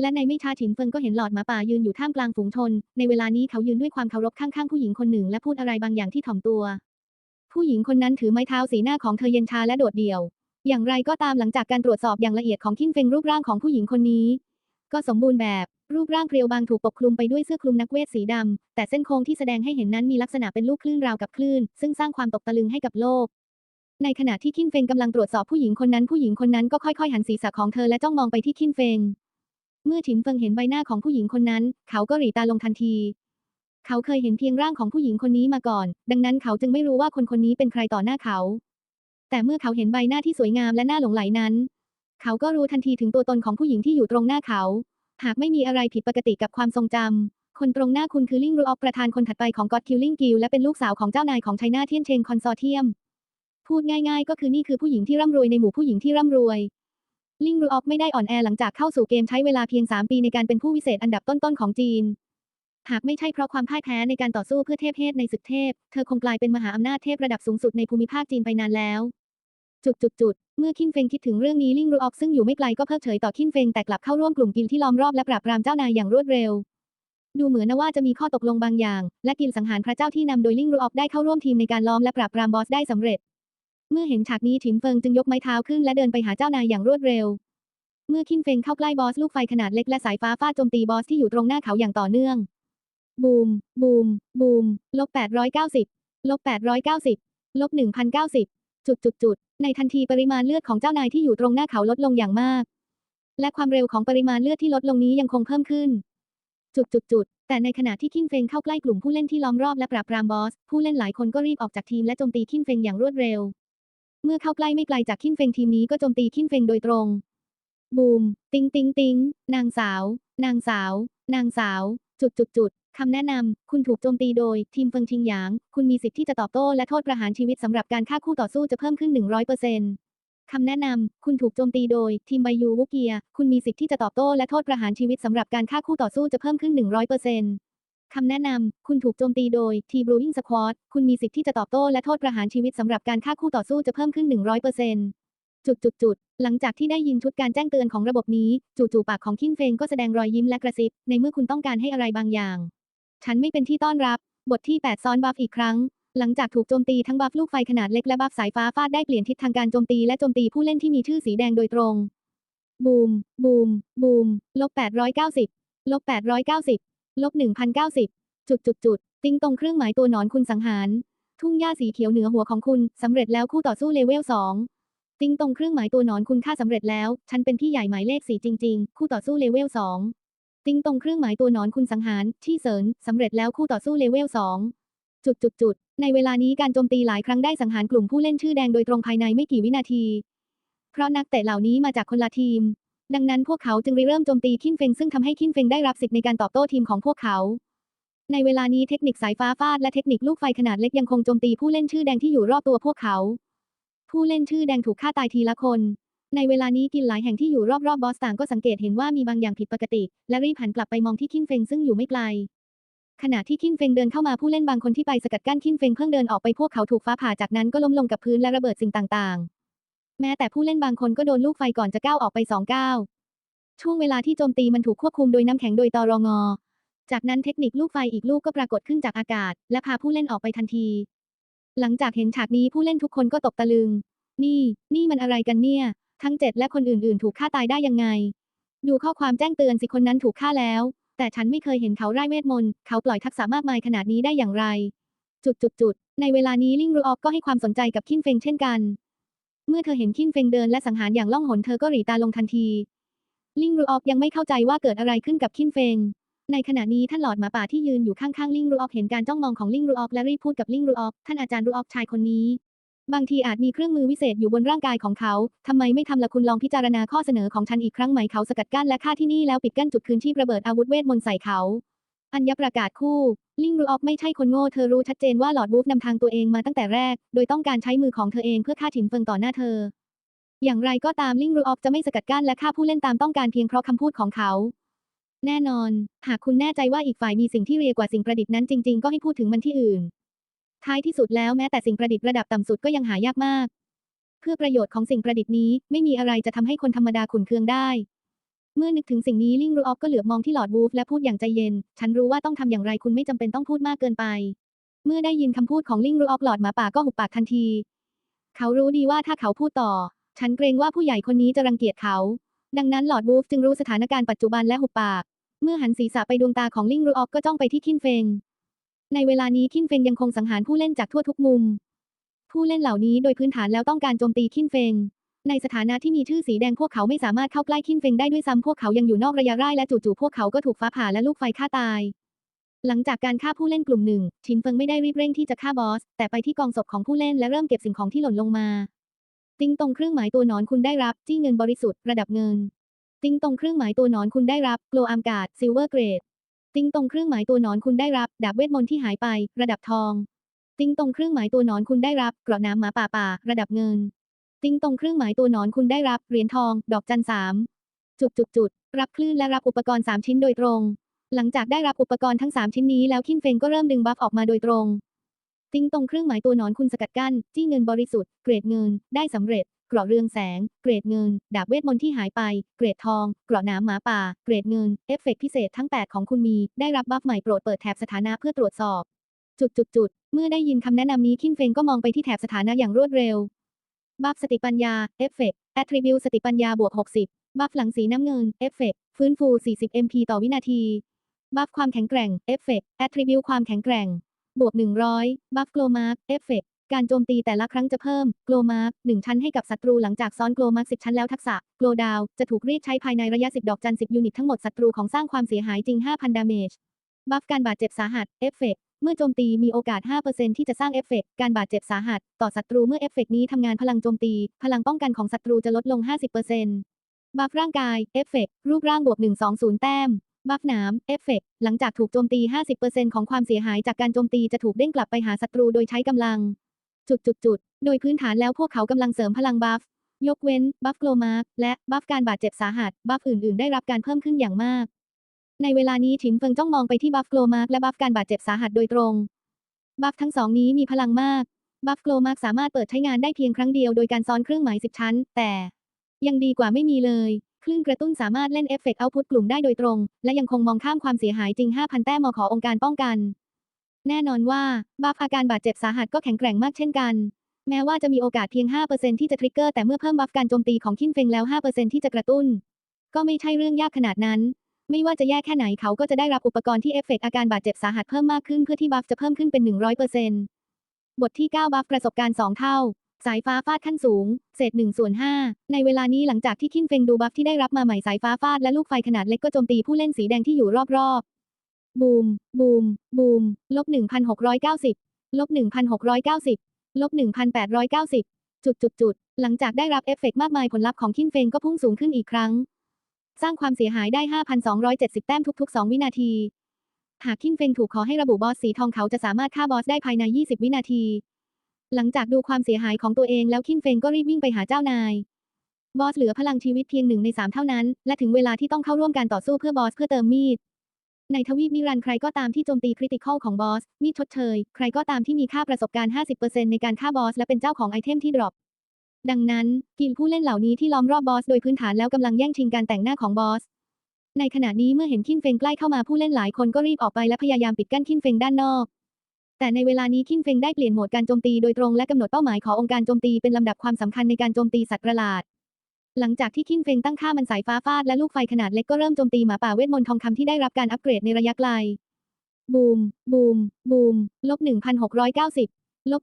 และในไม่ช้าฉินเฟิงก็เห็นหลอดหมาป่ายืนอยู่ท่ามกลางฝูงชน ในเวลานี้เขายืนด้วยความเคารพข้างๆผู้หญิงคนหนึ่งและพูดอะไรบางอย่างที่ถ่อมตัว ผู้หญิงคนนั้นถือไม้เท้าสีหน้าของเธอเย็นชาและโดดเดี่ยว อย่างไรก็ตามหลังจากการตรวจสอบอย่างละเอียดของคินเฟงรูปร่างของผู้หญิงคนนี้ ก็สมบูรณ์แบบ รูปร่างเพรียวบางถูกปกคลุมไปด้วยเสื้อคลุมนักเวทสีดำ แต่เส้นโค้งที่แสดงให้เห็นนั้นมีลักษณะเป็นลูกคลื่นราวกับคลื่น ซึ่งสร้างความตกตะลึงให้กับโลก ในขณะที่คินเฟงกำลังตรวจสอบผู้หญิงคนนั้นผู้หญิงคนนั้นก็ค่อยๆ หันศีรษะของเธอและจ้องมองไปที่คินเฟง เมื่อฉินเฟิงเห็นใบหน้าของผู้หญิงคนนั้น เขาก็หรี่ตาลงทันที เขาเคยเห็นเพียงร่างของผู้หญิงคนนี้มาก่อน ดังนั้นเขาจึงไม่รู้ว่าคนคนนี้เป็นใครต่อหน้าเขา แต่เมื่อเขาเห็นใบหน้าที่สวยงามและน่าหลงใหลนั้น เขาก็รู้ทันทีถึงตัวตนของผู้หญิงที่อยู่ตรงหน้าเขา หากไม่มีอะไรผิดปกติกับความทรงจำ คนตรงหน้าคุณคือลิงรูออกประธานคนถัดไปของก็อดคิลลิงกิลและเป็นลูกสาวของเจ้านายของไชน่าเทียนเชงคอนซอร์เทียม พูดง่ายๆ ก็คือนี่คือผู้หญิงที่ร่ำรวยในหมู่ผู้หญิงที่ร่ำรวย ลิงรูออกไม่ได้อ่อนแอหลังจากเข้าสู่เกมใช้เวลาเพียง 3 ปีในการเป็นผู้วิเศษอันดับต้นๆของจีน หากไม่ใช่เพราะความพ่ายแพ้ในการต่อสู้เพื่อเทพเทพในศึกเทพ เธอคงกลายเป็นมหาอำนาจเทพระดับสูงสุดในภูมิภาคจีนไปนานแล้ว จุดจุดจุดๆเมื่อคินเฟงคิดถึงเรื่องนี้ลิงรูออกซึ่งอยู่ไม่ไกลก็เพิกเฉยต่อคินเฟงแต่กลับเข้าร่วมกลุ่มกิลที่ล้อมรอบและปราบปรามเจ้านายอย่างรวดเร็ว ดูเหมือนนะว่าจะมีข้อตกลงบางอย่าง และกิลสังหารพระเจ้าที่นำโดยลิงรูออกได้เข้าร่วมทีมในการล้อมและปราบปรามบอสได้สำเร็จ เมื่อเห็นฉากนี้ฉินเฟิงจึงยกไม้เท้าขึ้นและเดินไปหาเจ้านายอย่างรวดเร็ว เมื่อคินเฟงเข้าใกล้บอสลูกไฟขนาดเล็กและสายฟ้าฟาดโจมตีบอสที่อยู่ตรงหน้าเขาอย่างต่อเนื่อง บูม บูม บูมลบ890ลบ890ลบ1090 จุดจุดจุดๆในทันทีปริมาณเลือดของเจ้านายที่อยู่ตรงหน้าเขาลดลงอย่างมาก และความเร็วของปริมาณเลือดที่ลดลงนี้ยังคงเพิ่มขึ้น จุดจุดจุดๆแต่ในขณะที่คินเฟงเข้าใกล้กลุ่มผู้เล่นที่ล้อมรอบและปราบปรามบอส ผู้เล่นหลายคนก็รีบออกจากทีมและโจมตีคินเฟงอย่างรวดเร็ว เมื่อเข้าใกล้ไม่ไกลจากคินเฟงทีมนี้ก็โจมตีคินเฟงโดยตรง บูม ติงติงติงนางสาว นางสาว นางสาว จุดจุดจุด คำแนะนำ คุณถูกโจมตีโดย ทีมเฟิงชิงหยาง คุณมีสิทธิ์ที่จะตอบโต้และโทษประหารชีวิตสำหรับการฆ่าคู่ต่อสู้จะเพิ่มขึ้น 100%คำแนะนำ คุณถูกโจมตีโดย ทีมไบยูวุกเกีย คุณมีสิทธิ์ที่จะตอบโต้และโทษประหารชีวิตสำหรับการฆ่าคู่ต่อสู้จะเพิ่มขึ้น 100%คำแนะนำ คุณถูกโจมตีโดย ทีบรูอิงสควอตคุณมีสิทธิ์ที่จะตอบโต้และโทษประหารชีวิตสำหรับการฆ่าคู่ต่อสู้จะเพิ่มขึ้น 100%จุดจุดจุดหลังจากที่ได้ยินชุดการแจ้งเตือนของระบบนี้ จู่ๆปากของคินเฟงก็แสดงรอยยิ้มและกระซิบ ในเมื่อคุณต้องการให้อะไรบางอย่าง ฉันไม่เป็นที่ต้อนรับ บทที่ 8 ซ้อนบัฟอีกครั้ง หลังจากถูกโจมตีทั้งบัฟลูกไฟขนาดเล็กและบัฟสายฟ้าฟาดได้เปลี่ยนทิศทางการโจมตีและโจมตีผู้เล่นที่มีชื่อสีแดงโดยตรง บูม บูม บูม ลบ 890 ลบ 890 ลบ 1090 จุดจุดจุดติ้งตรงเครื่องหมายตัวหนอนคุณสังหาร ทุ่งหญ้าสีเขียวเหนือหัวของคุณสำเร็จแล้วคู่ต่อสู้เลเวล2ติ้งตรงเครื่องหมายตัวหนอนคุณค่าสำเร็จแล้ว ฉันเป็นพี่ใหญ่หมายเลขสีจริง ๆ คู่ต่อสู้เลเวล2 ติ้งตรงเครื่องหมายตัวหนอนคุณสังหาร ที่เสริญสำเร็จแล้วคู่ต่อสู้เลเวล2จุดจุดจุดๆในเวลานี้การโจมตีหลายครั้งได้สังหารกลุ่มผู้เล่นชื่อแดงโดยตรงภายในไม่กี่วินาที เพราะนักเตะเหล่านี้มาจากคนละทีม ดังนั้นพวกเขาจึงริเริ่มโจมตีคินเฟงซึ่งทำให้คินเฟงได้รับสิทธิ์ในการตอบโต้ทีมของพวกเขา ในเวลานี้เทคนิคสายฟ้าฟาดและเทคนิคลูกไฟขนาดเล็กยังคงโจมตีผู้เล่นชื่อแดงที่อยู่รอบตัวพวกเขา ผู้เล่นชื่อแดงถูกฆ่าตายทีละคน ในเวลานี้กินหลายแห่งที่อยู่รอบๆบบอสต่างก็สังเกตเห็นว่ามีบางอย่างผิดปกติ และรีบหันกลับไปมองที่คินเฟงซึ่งอยู่ไม่ไกล ขณะที่คินเฟงเดินเข้ามาผู้เล่นบางคนที่ไปสกัดกั้นคินเฟงเพิ่งเดินออกไปพวกเขาถูกฟ้าผ่าจากนั้นก็ล้มลงกับพื้นและระเบิดสิ่งต่างๆ แม้แต่ผู้เล่นบางคนก็โดนลูกไฟก่อนจะก้าวออกไปสองก้าวช่วงเวลาที่โจมตีมันถูกควบคุมโดยน้ำแข็งโดยตรงอจากนั้นเทคนิคลูกไฟอีกลูกก็ปรากฏขึ้นจากอากาศ และพาผู้เล่นออกไปทันที หลังจากเห็นฉากนี้ผู้เล่นทุกคนก็ตกตะลึง นี่ นี่มันอะไรกันเนี่ย ทั้งเจ็ดและคนอื่นๆ ถูกฆ่าตายได้ยังไง ดูข้อความแจ้งเตือนสิคนนั้นถูกฆ่าแล้ว แต่ฉันไม่เคยเห็นเขาไร้เวทมนต์ เขาปล่อยทักษะมากมายขนาดนี้ได้อย่างไร จุดจุดจุดๆในเวลานี้ลิงรูออกก็ให้ความสนใจกับคินเฟงเช่นกัน เมื่อเธอเห็นคินเฟงเดินและสังหารอย่างล่องหนเธอก็หรีตาลงทันที ลิงรูออกยังไม่เข้าใจว่าเกิดอะไรขึ้นกับคินเฟงในขณะนี้ท่านหลอดหมาป่าที่ยืนอยู่ข้างๆลิงรูออกเห็นการจ้องมองของลิงรูออกและรีบพูดกับลิงรูออกท่านอาจารย์รูออกชายคนนี้ บางทีอาจมีเครื่องมือวิเศษอยู่บนร่างกายของเขา ทำไมไม่ทำละคุณลองพิจารณาข้อเสนอของฉันอีกครั้งไหมเขาสกัดกั้นและฆ่าที่นี่แล้วปิดกั้นจุดคืนชีพระเบิดอาวุธเวทมนต์ใส่เขา อัญญประกาศคู่ ลิงรูออกไม่ใช่คนโง่เธอรู้ชัดเจนว่าหลอดวูฟนำทางตัวเองมาตั้งแต่แรก โดยต้องการใช้มือของเธอเองเพื่อฆ่าถิ่นเฟิงต่อหน้าเธอ อย่างไรก็ตามลิงรูออกจะไม่สกัดกั้นและฆ่าผู้เล่นตามต้องการเพียงเพราะคำพูดของเขา แน่นอน หากคุณแน่ใจว่าอีกฝ่ายมีสิ่งที่เรียกว่าสิ่งประดิษฐ์นั้นจริง ๆ ก็ให้พูดถึงมันที่อื่น ท้ายที่สุดแล้วแม้แต่สิ่งประดิษฐ์ระดับต่ำสุดก็ยังหายากมาก เพื่อประโยชน์ของสิ่งประดิษฐ์นี้ไม่มีอะไรจะทำให้คนธรรมดาขุนเคืองได้ เมื่อนึกถึงสิ่งนี้ลิงรูออฟก็เหลือบมองที่หลอดวูฟและพูดอย่างใจเย็น ฉันรู้ว่าต้องทำอย่างไรคุณไม่จำเป็นต้องพูดมากเกินไป เมื่อได้ยินคำพูดของลิงรูออฟหลอดหมาป่าก็หุบปากทันที เขารู้ดีว่าถ้าเขาพูดต่อ ฉันเกรงว่าผู้ใหญ่คนนี้จะรังเกียจเขา ดังนั้นหลอดวูฟจึงรู้สถานการณ์ปัจจุบันและหุบปาก เมื่อหันศีรษะไปดวงตาของลิงรูออฟก็จ้องไปที่คินเฟง ในเวลานี้คินเฟงยังคงสังหารผู้เล่นจากทั่วทุกมุม ผู้เล่นเหล่านี้โดยพื้นฐานแล้วต้องการโจมตีคินเฟงในสถานะที่มีชื่อสีแดงพวกเขาไม่สามารถเข้าใกล้คินเฟงได้ด้วยซ้ำพวกเขายังอยู่นอกระยะร่ายและจู่ๆพวกเขาก็ถูกฟ้าผ่าและลูกไฟฆ่าตาย หลังจากการฆ่าผู้เล่นกลุ่มหนึ่ง ชินเฟิงไม่ได้รีบเร่งที่จะฆ่าบอส แต่ไปที่กองศพของผู้เล่นและเริ่มเก็บสิ่งของที่หล่นลงมา ติ้งตรงเครื่องหมายตัวหนอนคุณได้รับจี้เงินบริสุทธิ์ระดับเงิน ติ้งตรงเครื่องหมายตัวหนอนคุณได้รับโกลอัมการ์ดซิลเวอร์เกรด ติ้งตรงเครื่องหมายตัวหนอนคุณได้รับ ดาบเวทมนต์ที่หายไป ระดับทอง ติ้งตรงเครื่องหมายตัวหนอนคุณได้รับเกราะน้ำหมาป่าป่า ระดับเงิน ติ้งตรงเครื่องหมายตัวหนอนคุณได้รับเหรียญทอง ดอกจันสามจุดจุดจุดรับคลื่นและรับอุปกรณ์ 3 ชิ้นโดยตรง หลังจากได้รับอุปกรณ์ทั้ง 3 ชิ้นนี้แล้วคินเฟงก็เริ่มดึงบัฟออกมาโดยตรง ติ้งตรงเครื่องหมายตัวหนอนคุณสกัดกั้นจี้เงินบริสุทธิ์เกรดเงินได้สำเร็จ เกราะเรืองแสง เกรดเงิน ดาบเวทมนต์ที่หายไป เกรดทอง เกราะน้ำหมาป่า เกรดเงิน เอฟเฟกต์พิเศษทั้ง 8 ของคุณมี ได้รับบัฟใหม่โปรดเปิดแถบสถานะเพื่อตรวจสอบ จุดจุดจุดเมื่อได้ยินคำแนะนำนี้คินเฟงก็มองไปที่แถบสถานะอย่างรวดเร็ว บัฟสติปัญญา เอฟเฟกต์แอตทริบิวสติปัญญาบวก 60 บัฟหลังสีน้ำเงิน เอฟเฟกต์ฟื้นฟู 40 MP ต่อวินาที บัฟความแข็งแกร่ง เอฟเฟกต์แอตทริบิวความแข็งแกร่ง บวก 100 บัฟโกลมาร์กเอฟเฟกต์ การโจมตีแต่ละครั้งจะเพิ่มโกลมาร์ก1ชั้นให้กับศัตรูหลังจากซ้อนโกลมาร์ก10ชั้นแล้วทักษะโกลดาวจะถูกเรียกใช้ภายในระยะ 10 ดอกจัน 10 ยูนิตทั้งหมดศัตรูของสร้างความเสียหายจริง 5,000 ดาเมจ บัฟการบาดเจ็บสาหัส เอฟเฟกต์เมื่อโจมตีมีโอกาส 5%ที่จะสร้างเอฟเฟกต์การบาดเจ็บสาหัส ต่อศัตรูเมื่อเอฟเฟกต์นี้ทำงานพลังโจมตี พลังป้องกันของศัตรูจะลดลง 50%บัฟร่างกาย เอฟเฟกต์รูปร่างบวก120 แต้มบัฟหนามเอฟเฟกต์หลังจากถูกโจมตี 50%ของความเสียหายจากการโจมตีจะถูกเด้งกลับไปหาศัตรูโดยใช้กำลัง จุดจุดจุดโดยพื้นฐานแล้วพวกเขากำลังเสริมพลังบัฟ ยกเว้น บัฟโกลมาร์กและบัฟการบาดเจ็บสาหัส บัฟอื่นๆ ได้รับการเพิ่มขึ้นอย่างมาก ในเวลานี้ฉินเฟิงจ้องมองไปที่บัฟโกลมาร์กและบัฟการบาดเจ็บสาหัสโดยตรง บัฟทั้งสองนี้มีพลังมาก บัฟโกลมาร์กสามารถเปิดใช้งานได้เพียงครั้งเดียวโดยการซ้อนเครื่องหมาย10ชั้น แต่ยังดีกว่าไม่มีเลย คลื่นกระตุ้นสามารถเล่นเอฟเฟกต์เอาพุตกลุ่มได้โดยตรง และยังคงมองข้ามความเสียหายจริง 5,000 แต้มมขอองค์การป้องกัน แน่นอนว่าบัฟอาการบาดเจ็บสาหัสก็แข็งแกร่งมากเช่นกัน แม้ว่าจะมีโอกาสเพียง 5%ที่จะทริกเกอร์แต่เมื่อเพิ่มบัฟการโจมตีของคินเฟงแล้ว 5%ที่จะกระตุ้น ก็ไม่ใช่เรื่องยากขนาดนั้น ไม่ว่าจะแย่แค่ไหนเขาก็จะได้รับอุปกรณ์ที่เอฟเฟกต์อาการบาดเจ็บสาหัสเพิ่มมากขึ้นเพื่อที่บัฟจะเพิ่มขึ้นเป็น 100%บทที่ 9 บัฟประสบการณ์ 2 เท่า สายฟ้าฟาดขั้นสูง เศษ1ส่วน5ในเวลานี้หลังจากที่คินเฟงดูบัฟที่ได้รับมาใหม่สายฟ้าฟาดและลูกไฟขนาดเล็กก็โจมตีผู้เล่นสีแดงที่อยู่รอบๆ บูม บูม บูม ลบ1,690ลบ1,690ลบ1,890จุดจุดจุดหลังจากได้รับเอฟเฟกต์มากมายผลลัพธ์ของคินเฟงก็พุ่งสูงขึ้นอีกครั้ง สร้างความเสียหายได้ 5,270 แต้มทุก ๆ 2 วินาที หากคินเฟงถูกขอให้ระบุบอสสีทองเขาจะสามารถฆ่าบอสได้ภายใน 20 วินาที หลังจากดูความเสียหายของตัวเองแล้วคินเฟงก็รีบวิ่งไปหาเจ้านาย บอสเหลือพลังชีวิตเพียงหนึ่งในสามเท่านั้น และถึงเวลาที่ต้องเข้าร่วมการต่อสู้เพื่อบอสเพื่อเติมมีด ในทวีปนิรันใครก็ตามที่โจมตีคริติคอลของบอส มีชดเชย ใครก็ตามที่มีค่าประสบการณ์ 50%ในการฆ่าบอสและเป็นเจ้าของไอเทมที่ดรอป ดังนั้นกิลผู้เล่นเหล่านี้ที่ล้อมรอบบอสโดยพื้นฐานแล้วกำลังแย่งชิงการแต่งหน้าของบอส ในขณะนี้เมื่อเห็นคินเฟงใกล้เข้ามาผู้เล่นหลายคนก็รีบออกไปและพยายามปิดกั้นคินเฟงด้านนอก แต่ในเวลานี้คินเฟงได้เปลี่ยนโหมดการโจมตีโดยตรงและกำหนดเป้าหมายขององค์การโจมตีเป็นลำดับความสำคัญในการโจมตีสัตว์ประหลาด หลังจากที่คินเฟงตั้งค่ามันสายฟ้าฟาดและลูกไฟขนาดเล็กก็เริ่มโจมตีหมาป่าเวทมนต์ทองคำที่ได้รับการอัปเกรดในระยะไกล บูม บูม บูม ลบ 1,690 ลบ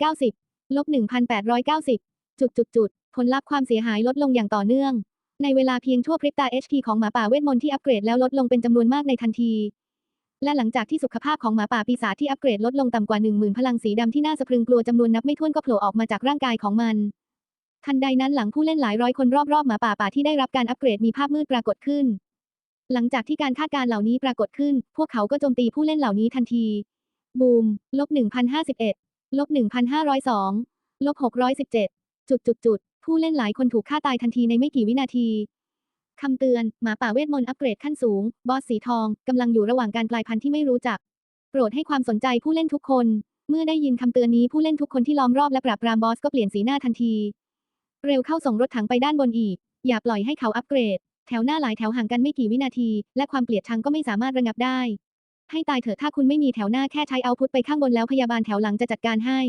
1,690 ลบ 1,890 จุดจุดจุดผลลัพธ์ความเสียหายลดลงอย่างต่อเนื่อง ในเวลาเพียงชั่วพริบตา HP ของหมาป่าเวทมนต์ที่อัปเกรดแล้วลดลงเป็นจำนวนมากในทันที และหลังจากที่สุขภาพของหมาป่าปีศาจที่อัปเกรดลดลงต่ำกว่า10,000พลังสีดำที่น่าสะพรึงกลัวจำนวนนับไม่ถ้วนก็โผล่ออกมาจากร่างกายของมัน ทันใดนั้นหลังผู้เล่นหลายร้อยคนรอบๆหมาป่าป่าที่ได้รับการอัปเกรดมีภาพมืดปรากฏขึ้น หลังจากที่การคาดการเหล่านี้ปรากฏขึ้น พวกเขาก็โจมตีผู้เล่นเหล่านี้ทันที บูม ลบ1,051ลบ1,502ลบ617จุดจุดจุดผู้เล่นหลายคนถูกฆ่าตายทันทีในไม่กี่วินาที คำเตือน หมาป่าเวทมนต์อัปเกรดขั้นสูง บอสสีทอง กำลังอยู่ระหว่างการกลายพันธุ์ที่ไม่รู้จัก โปรดให้ความสนใจผู้เล่นทุกคน เมื่อได้ยินคำเตือนนี้ผู้เล่นทุกคนที่ล้อมรอบและปราบปรามบอสก็เปลี่ยนสีหน้าทันที เร็วเข้าส่งรถถังไปด้านบนอีก อย่าปล่อยให้เขาอัปเกรด แถวหน้าหลายแถวห่างกันไม่กี่วินาที และความเกลียดชังก็ไม่สามารถระงับได้ ให้ตายเถอะถ้าคุณไม่มีแถวหน้าแค่ใช้เอาพุทไปข้างบนแล้วพยาบาลแถวหลังจะจัดการให้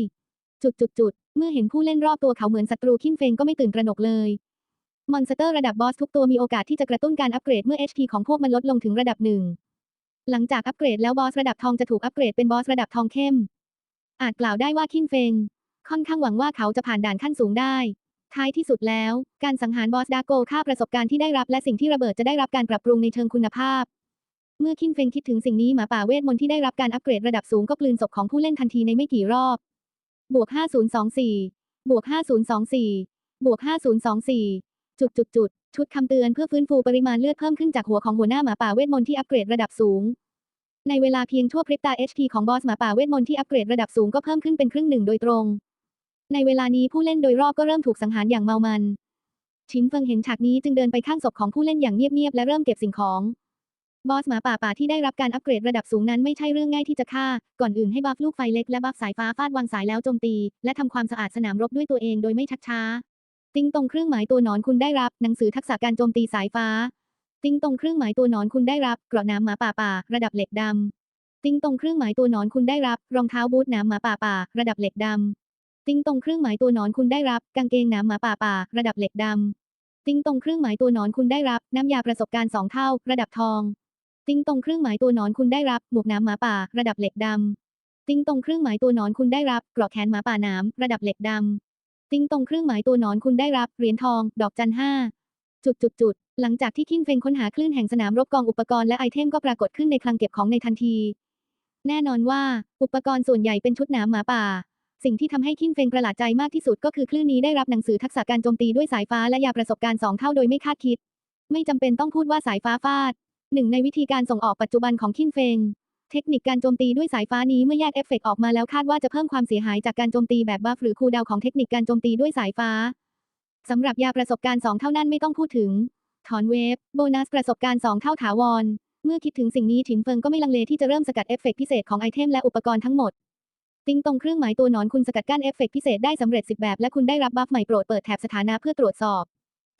จุดจุดจุดเมื่อเห็นผู้เล่นรอบตัวเขาเหมือนศัตรูขิ้นเฟงก็ไม่ตื่นตระหนกเลยมอนสเตอร์ระดับบอสทุกตัวมีโอกาสที่จะกระตุ้นการอัปเกรดเมื่อ HP ของพวกมันลดลงถึงระดับหนึ่งหลังจากอัปเกรดแล้วบอสระดับทองจะถูกอัปเกรดเป็นบอสระดับทองเข้ม อาจกล่าวได้ว่าขิ้นเฟง ค่อนข้างหวังว่าเขาจะผ่านด่านขั้นสูงได้ ท้ายที่สุดแล้ว การสังหารบอสดาโกค่าประสบการณ์ที่ได้รับและสิ่งที่ระเบิดจะได้รับการปรับปรุงในเชิงคุณภาพ เมื่อคินเฟงคิดถึงสิ่งนี้หมาป่าเวทมนต์ที่ได้รับการอัปเกรดระดับสูงก็กลืนศพของผู้เล่นทันทีในไม่กี่รอบบวก5024บวก5024บวก5024จุดจุดจุดชุดคำเตือนเพื่อฟื้นฟูปริมาณเลือดเพิ่มขึ้นจากหัวของหัวหน้าหมาป่าเวทมนต์ที่อัปเกรดระดับสูง ในเวลาเพียงชั่วพริบตา HP ของบอสหมาป่าเวทมนต์ที่อัปเกรดระดับสูงก็เพิ่มขึ้นเป็นครึ่งหนึ่งโดยตรง ในเวลานี้ผู้เล่นโดยรอบก็เริ่มถูกสังหารอย่างเมามัน ชินเฟิงเห็นฉากนี้จึงเดินไปข้างศพของผู้เล่นอย่างเงียบๆและเริ่มเก็บสิ่งของ บอสหมาป่าป่าที่ได้รับการอัปเกรดระดับสูงนั้นไม่ใช่เรื่องง่ายที่จะฆ่า ก่อนอื่นให้บัฟลูกไฟเล็กและบัฟสายฟ้าฟาดวางสายแล้วโจมตี และทำความสะอาดสนามรบด้วยตัวเองโดยไม่ชักช้า ติ้งตรงเครื่องหมายตัวหนอนคุณได้รับหนังสือทักษะการโจมตีสายฟ้า ติ้งตรงเครื่องหมายตัวหนอนคุณได้รับเกราะน้ำหมาป่าป่า ระดับเหล็กดำติ้งตรงเครื่องหมายตัวหนอนคุณได้รับ รองเท้าบูทน้ำหมาป่าป่า ระดับเหล็กดำ ติ้งตรงเครื่องหมายตัวหนอนคุณได้รับ กางเกงหน้ำหมาป่าป่า ระดับเหล็กดำติ้งตรงเครื่องหมายตัวหนอนคุณได้รับ น้ำยาประสบการณ์สองเท่า ระดับทอง ติ้งตรงเครื่องหมายตัวหนอนคุณได้รับหมวกหน้ำหมาป่า ระดับเหล็กดำติ้งตรงเครื่องหมายตัวหนอนคุณได้รับเกราะแขนหมาป่าหน้ำระดับเหล็กดำติ้งตรงเครื่องหมายตัวหนอนคุณได้รับเหรียญทอง ดอกจันห้าจุดจุดจุดหลังจากที่คินเฟงค้นหาคลื่นแห่งสนามรบกองอุปกรณ์และไอเทมก็ปรากฏขึ้นในคลังเก็บของในทันที แน่นอนว่า อุปกรณ์ส่วนใหญ่เป็นชุดหนามหมาป่า สิ่งที่ทำให้คินเฟงประหลาดใจมากที่สุดก็คือคลื่นนี้ได้รับหนังสือทักษะการโจมตีด้วยสายฟ้าและยาประสบการณ์สองเท่าโดยไม่คาดคิด ไม่จำเป็นต้องพูดว่าสายฟ้าฟาด หนึ่งในวิธีการส่งออกปัจจุบันของคินเฟง เทคนิคการโจมตีด้วยสายฟ้านี้เมื่อแยกเอฟเฟกต์ออกมาแล้วคาดว่าจะเพิ่มความเสียหายจากการโจมตีแบบบัฟหรือคูดาวของเทคนิคการโจมตีด้วยสายฟ้าสำหรับยาประสบการณ์สองเท่านั้นไม่ต้องพูดถึง ถอนเวฟโบนัสประสบการณ์สองเท่าถาวรเมื่อคิดถึงสิ่งนี้ฉินเฟิงก็ไม่ลังเลที่จะเริ่มสกัดเอฟเฟกพิเศษของไอเทมและอุปกรณ์ทั้งหมด ติ้งตรงเครื่องหมายตัวหนอนคุณสกัดกั้นเอฟเฟกต์พิเศษได้สำเร็จ 10 แบบ และคุณได้รับบัฟใหม่โปรดเปิดแถบสถานะเพื่อตรวจสอบ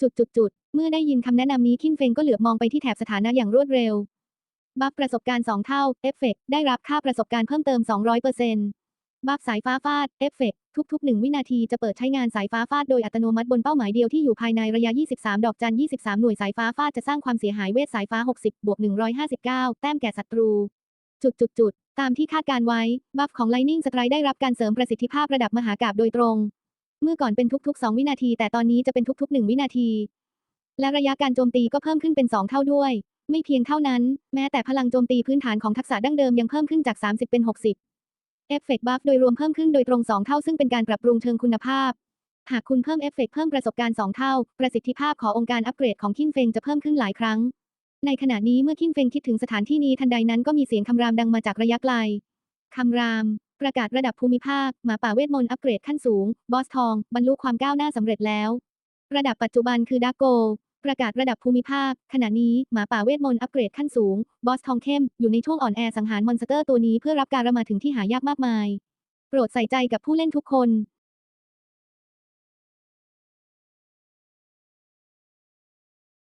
จุดจุดจุดเมื่อได้ยินคำแนะนำนี้คินเฟงก็เหลือบมองไปที่แถบสถานะอย่างรวดเร็ว บัฟประสบการณ์ 2 เท่าเอฟเฟกต์ได้รับค่าประสบการณ์เพิ่มเติม 200%บัฟสายฟ้าฟาดเอฟเฟกต์ทุกๆ 1 วินาทีจะเปิดใช้งานสายฟ้าฟาดโดยอัตโนมัติบนเป้าหมายเดียวที่อยู่ภายในระยะ 23 ดอกจัน 23 หน่วยสายฟ้าฟาดจะสร้างความเสียหายเวทสายฟ้า 60 บวก 159 แต้มแก่ศัตรู จุดจุดจุด ตามที่คาดการไว้ บัฟของ Lightning Strike ได้รับการเสริมประสิทธิภาพระดับมหากาพย์โดยตรง เมื่อก่อนเป็นทุกๆ 2 วินาที แต่ตอนนี้จะเป็นทุก ๆ 1 วินาที และระยะการโจมตีก็เพิ่มขึ้นเป็น 2 เท่าด้วย ไม่เพียงเท่านั้น แม้แต่พลังโจมตีพื้นฐานของทักษะดั้งเดิมยังเพิ่มขึ้นจาก 30 เป็น 60 เอฟเฟกต์บัฟโดยรวมเพิ่มขึ้นโดยตรง 2 เท่าซึ่งเป็นการปรับปรุงเชิงคุณภาพ หากคุณเพิ่มเอฟเฟกต์เพิ่มประสบการณ์ 2 เท่า ประสิทธิภาพขององค์การอัปเกรดของคินเฟงจะเพิ่มขึ้นหลายครั้ง ในขณะนี้เมื่อคินเฟงคิดถึงสถานที่นี้ทันใดนั้นก็มีเสียงคำรามดังมาจากระยะไกล คำราม ประกาศระดับภูมิภาค หมาป่าเวทมนต์อัปเกรดขั้นสูง บอสทอง บรรลุความก้าวหน้าสำเร็จแล้ว ระดับปัจจุบันคือดักโก ประกาศระดับภูมิภาค ขณะนี้หมาป่าเวทมนต์อัปเกรดขั้นสูง บอสทองเข้ม อยู่ในช่วงอ่อนแอสังหารมอนสเตอร์ตัวนี้เพื่อรับการระมาถึงที่หายากมากมาย โปรดใส่ใจกับผู้เล่นทุกคน